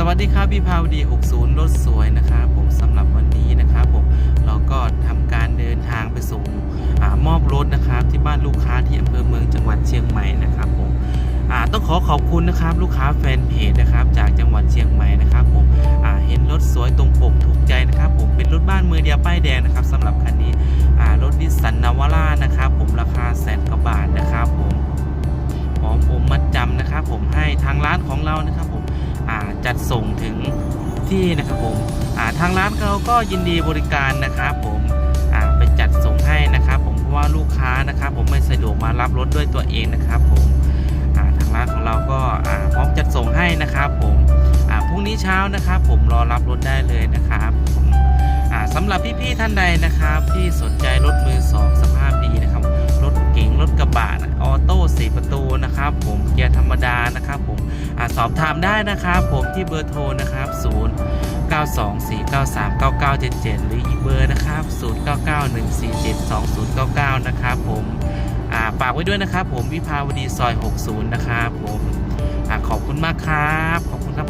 สวัสดีครับพี่พาวดี 60 รถสวยนะครับผมสำหรับวันนี้นะครับผมเราก็ทำการเดินทางไปส่งอมอบรถนะครับ ที่บ้านลูกค้าที่อำเภอเมืองจังหวัดเชียงใหม่นะครับผมต้องขอขอบคุณนะครับ ลูกค้าแฟนเพจนะครับ จากจังหวัดเชียงใหม่นะครับผมเห็นรถสวยตรงปกถูกใจนะครับผมเป็นรถบ้านมือเดียวป้ายแดงนะครับสำหรับคันนี้รถดิสสันนาวาร่านะครับผมราคาแสนกว่าบาทนะครับผมพร้อมโอมมัดจำนะครับ ผมให้ทางร้านของเรานะครับผม จัดส่งถึงที่นะครับผมาทางร้านเขาก็ยินดีบริการนะครับผมไปจัดส่งให้นะครับผมเพราะว่าลูกค้านะครับผมไม่สะดวกมารับรถด้วยตัวเองนะครับผมาทางร้านของเราก็พร้อมจัดส่งให้นะครับผมพรุ่งนี้เช้านะครับ ผมรอรับรถได้เลยนะครับผมอ่าสำหรับพี่ๆท่านใดนะครับ ที่สนใจรถมือสองสภาพานะครับผมอสอบถามได้นะครับผมที่เบอร์โทรนะครับ 0 9 2 4 9 3 9 9 7 7 หรืออีกเบอร์นะครับ 0 9 9 1 4 7 2 0 9 9 นะครับผมฝากไว้ด้วยนะครับผมวิภาวดีซอย 60 นะครับผมอขอบคุณมากครับ ขอบคุณครับ